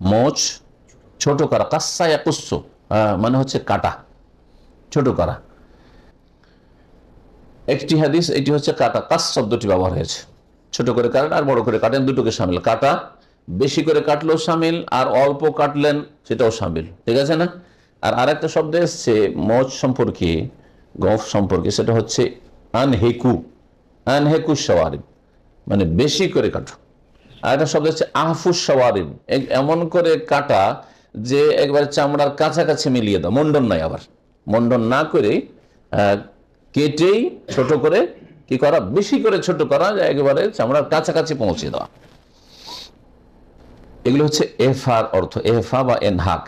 মোচ ছোট করা কাস্সা একুস্স মানে হচ্ছে কাটা, ছোট করা। একটি হাদিস, এটি হচ্ছে কাটা, কাস শব্দটি ব্যবহার হয়েছে। ছোট করে কাটেন আর বড় করে কাটেন, দুটোকে সামিল। কাটা, বেশি করে কাটলেও সামিল, আর অল্প কাটলেন, সেটাও সামিল। ঠিক আছে না? আর আরেকটা শব্দ এসছে, মজ সম্পর্কে, গফ সম্পর্কে, সেটা হচ্ছে আনহেকু আনহেকু সওয়ারিব মানে বেশি করে কাটো। আর একটা শব্দ হচ্ছে আহফুস সওয়ারিব এমন করে কাটা যে একবার চামড়ার কাছাকাছি মিলিয়ে দাও। মন্ডন নাই আবার। মন্ডন না করে কেটেই ছোট করে কি করা? বেশি করে ছোট করা একেবারে চামড়ার কাছাকাছি পৌঁছে দেওয়া। এগুলো হচ্ছে এফার অর্থ। এফা বা এনহাক।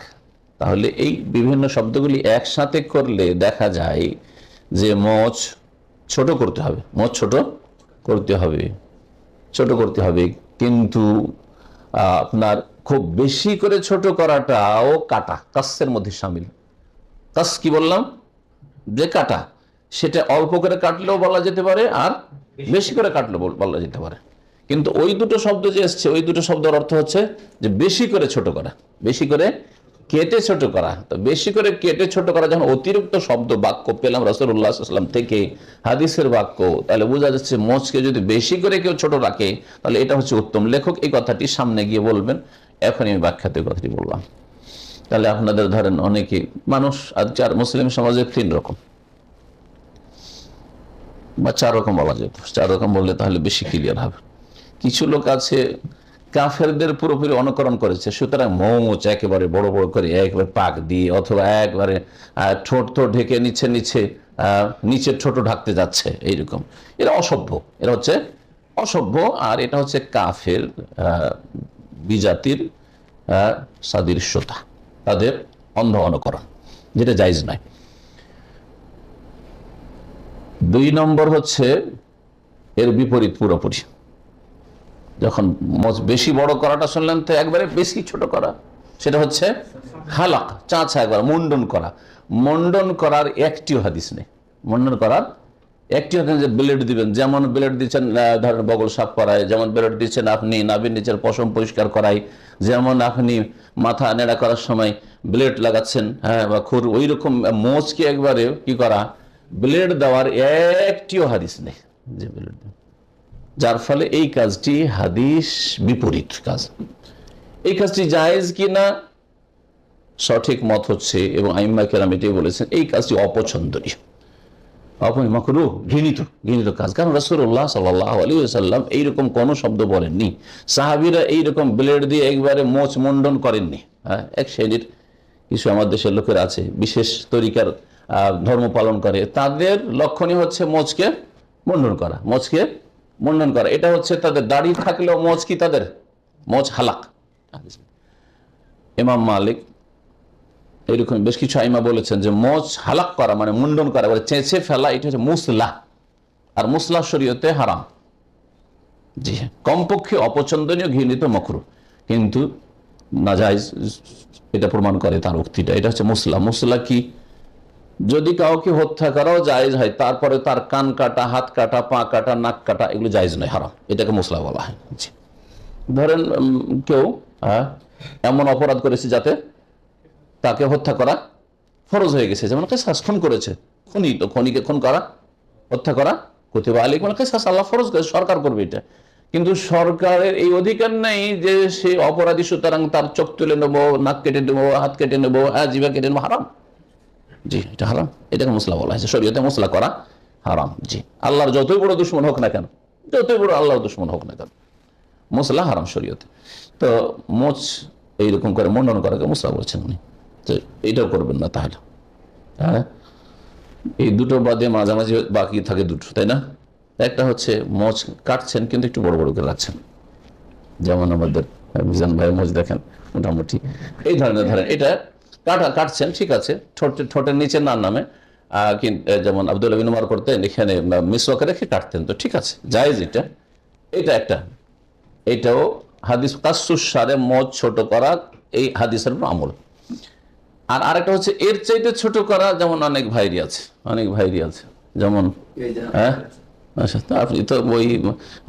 তাহলে এই বিভিন্ন শব্দগুলি একসাথে করলে দেখা যায় যে মচ ছোট করতে হবে। মচ ছোট করতে হবে। ছোট করতে হবে। কিন্তু আপনার খুব বেশি করে ছোট করাটাও কাটা কাস্যের মধ্যে সামিল। কাস কি বললাম? যে কাটা সেটা অল্প করে কাটলেও বলা যেতে পারে আর বেশি করে। কাটলেও বল- বলা যেতে পারে। কিন্তু ওই দুটো শব্দ যে এসছে ওই দুটো শব্দের অর্থ হচ্ছে যে বেশি করে ছোট করা বেশি করে কেটে ছোট করা। তো বেশি করে কেটে ছোট করা যখন অতিরিক্ত শব্দ বাক্য পেলাম রসুল্লাহাম থেকে, হাদিসের বাক্য, তাহলে বোঝা যাচ্ছে মোচকে যদি বেশি করে কেউ ছোট রাখে, তাহলে এটা হচ্ছে উত্তম। লেখক এই কথাটি সামনে গিয়ে বলবেন এখন আমি ব্যাখ্যাতে কথাটি বললাম। তাহলে আপনাদের ধরেন অনেকে, মানুষ আর চার মুসলিম সমাজে তিন রকম। বা চার রকম বলা যেত চার রকম বললে তাহলে বেশি ক্লিয়ার হবে। কিছু লোক আছে কাফেরদের পুরোপুরি অনুকরণ করেছে। সুতরাং মৌচ একেবারে বড় বড় করে একবারে পাক দিয়ে অথবা একবারে ঠোঁট তো ঢেকে নিচে নিচে নিচে ঠোঁট ঢাকতে যাচ্ছে এইরকম। এরা অসভ্য। এরা হচ্ছে অসভ্য আর এটা হচ্ছে কাফের বিজাতির সাদৃশ্যতা। তাদের অন্ধ অনুকরণ, যেটা জায়জ নয়। দুই নম্বর হচ্ছে এর বিপরীত পুরোপুরি। যখন বেশি বড় করাটা শুনলেন, তো একবারে বেশি ছোট করা। সেটা হচ্ছে হালাক চাঁচা একবার, মুন্ডন করা। মুন্ডন করার একটিও হাদিস নেই। মুন্ডন করার একটি হাদিস যে ব্লেড দিবেন। যেমন ব্লেড দিচ্ছেন ধরেন বগল সাফ করায় যেমন ব্লেড দিচ্ছেন আপনি নাভির নিচের পশম পরিষ্কার করাই যেমন আপনি মাথা নেড়া করার সময় ব্লেড লাগাচ্ছেন হ্যাঁ বা খুর ওই রকম মোচকে একবারে কি করা, ব্লেড দেওয়ার একটিও হাদিস নেই যে ব্লেড যার ফলে এই কাজটি হাদিস বিপরীত কাজ। এই কাজটি জায়েজ কিনা? সঠিক মত হচ্ছে, এবং আইম্মা কেরাম এটাই বলেছেন, এই কাজটি অপছন্দনীয়। অপমাকরু ঘৃণিত ঘৃণিত কাজ। কারণ সাল্লাহ আলী সাল্লাম এইরকম কোনো শব্দ বলেননি। সাহাবিরা এইরকম ব্লেড দিয়ে একবারে মোচ মন্ডন করেননি। হ্যাঁ এক শ্রেণির কিছু আমার দেশের লোকের আছে, বিশেষ তরিকার ধর্ম পালন করে, তাদের লক্ষণই হচ্ছে মোচকে মন্ডন করা, মোচকে মন্ডন করা। এটা হচ্ছে তাদের দাড়ি থাকলেও মোচ কি তাদের? মোচ হালাক। ইমাম মালিক এরকম বেশ কিছু আইমা বলেছেন যে মোচ হালাক করা মানে মুন্ডন করা বলে চেঁচে ফেলা, এটা হচ্ছে মুসলা। আর মুসলা শরীয়তে হারাম। জি হ্যাঁ কমপক্ষে অপছন্দনীয় ঘৃণিত মকরু। কিন্তু নাজাইজ এটা প্রমাণ করে তার উক্তিটা। এটা হচ্ছে মুসলা। মুসলা কি? যদি কাউকে হত্যা করাও জায়েজ হয় তারপরে তার কান কাটা হাত কাটা পা কাটা নাক কাটা এগুলো জায়েজ নয় হারাম। এটাকে মশলা বলা হয়। ধরেন কেউ হ্যাঁ, এমন অপরাধ করেছে যাতে তাকে হত্যা করা ফরজ হয়ে গেছে। যেমন কেসাস খুন করেছে। খুনি তো খনিকে খুন করা হত্যা করা কতিবা আলী মানে কেসাস আল্লাহ ফরজ করে সরকার করবে এটা। কিন্তু সরকারের এই অধিকার নেই যে সে অপরাধী সুতরাং তার চোখ তুলে নেব নাক কেটে নেব হাত কেটে নেব হ্যাঁ জিভা কেটে নেব হারাম। জি, এটা হারাম। এটাকে মশলা বলা হয়েছে। শরীয়তে মশলা করা হারাম। জি। আল্লাহর যতই বড় দুশ্মন হোক না কেন, যতই বড় আল্লাহর দুশ্মন হোক না কেন মশলা হারাম শরীয়তে। তো মোচ এইরকম করে মন্ডন করাকে মশলা বলছেন উনি। তো এটাও করবেন না তাহলে। হ্যাঁ? এই দুটো বাদে মাঝামাঝি বাকি থাকে দুটো, তাই না? একটা হচ্ছে মোচ কাটছেন কিন্তু একটু বড় বড় করে রাখছেন। যেমন আমাদের মিজান ভাই মোচ দেখেন, মোটামুটি। এই ধরনের ধরেন, এটা কাটা কাটছেন ঠিক আছে। ঠোঁট ঠোঁটের নিচে না নামে। যেমন আব্দুল বিন উমার করতেন এখানে মিসওয়াকে রেখে কাটতেন তো ঠিক আছে। জায়েজ এটা। এটা একটা। এটাও হাদিস কাসুসারে মদ ছোট করা এই হাদিসের আমল। আর আরেকটা হচ্ছে এর চাইতে ছোট করা যেমন অনেক ভাইরি আছে অনেক ভাইরি আছে। যেমন হ্যাঁ? আচ্ছা তো আপনি তো ওই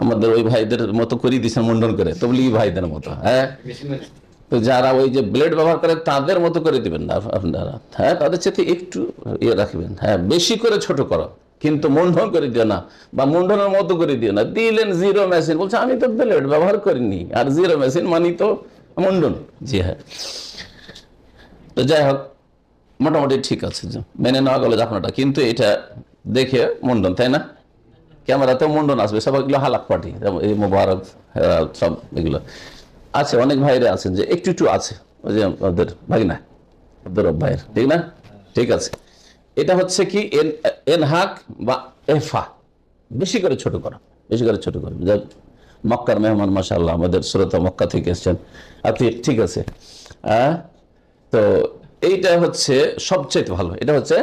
আমাদের ওই ভাইদের মতো করিয়ে দিচ্ছেন মুন্ডন করে তবলি ভাইদের মতো হ্যাঁ? তো যারা ওই যে ব্লেড ব্যবহার করে তাদের মতো করে দিবেন না আপনারা। হ্যাঁ তাদের সাথে একটু ইয়ে রাখবেন। হ্যাঁ বেশি করে ছোট করো। কিন্তু মুন্ডন করে দিও না বা মুন্ডনের মতো করে দিও না। দিলেন জিরো মেশিন বলছে, আমি তো ব্লেড ব্যবহার করিনি। আর জিরো মেশিন মানি তো মুন্ডন। জি হ্যাঁ। তো যাই হোক, মোটামুটি ঠিক আছে। মেনে নেওয়া গেল আপনারটা কিন্তু এটা দেখে মুন্ডন, তাই না? ক্যামেরাতেও মুন্ডন আসবে। সব এগুলো হালাক যেমন এই মোবারক সব এগুলো। আছে, অনেক ভাইরা আছেন যে একটু একটু আছে, ওই যে ওদের ভাগিনা ওদের ভাইয়ের, ঠিক না? ঠিক আছে। এটা হচ্ছে কি, এন এনহাক বা এফা, বেশি করে ছোট করা, বেশি করে ছোট করা। মক্কার মেহমান মাসাল্লাহ আমাদের শ্রোতা মক্কা থেকে এসছেন। আপনি, ঠিক আছে। তো এইটা হচ্ছে সবচেয়ে ভালো, এটা হচ্ছে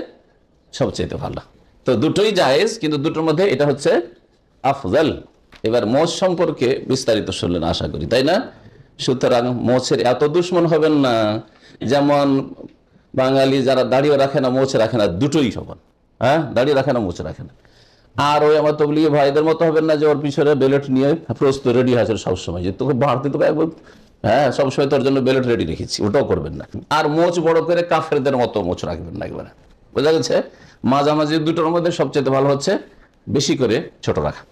সবচেয়ে ভালো। তো দুটোই জায়েজ, কিন্তু দুটোর মধ্যে এটা হচ্ছে আফজাল। এবার মোচ সম্পর্কে বিস্তারিত শুনলেন, আশা করি, তাই না? সুতরাং মোছের এত দুশ্মন হবেন না। যেমন বাঙালি যারা দাঁড়িয়ে রাখে না, মোছে রাখে না, দুটোই সমান হ্যাঁ? দাঁড়িয়ে রাখে না মোচ রাখে না। আর ওই আমার তবলিগে ভাইদের মতো হবেন না যে ওর পিছনে বেলেট নিয়ে প্রস্তুত রেডি আছে সবসময়। যে তোকে বাড়তে তোকে একবার হ্যাঁ সবসময় তোর জন্য বেলেট রেডি রেখেছি, ওটাও করবেন না। আর মোচ বড় করে কাফেরদের মতো মোচ রাখবেন না একবারে। বোঝা গেছে? মাঝামাঝি দুটোর মধ্যে সবচেয়ে ভালো হচ্ছে বেশি করে ছোট রাখা।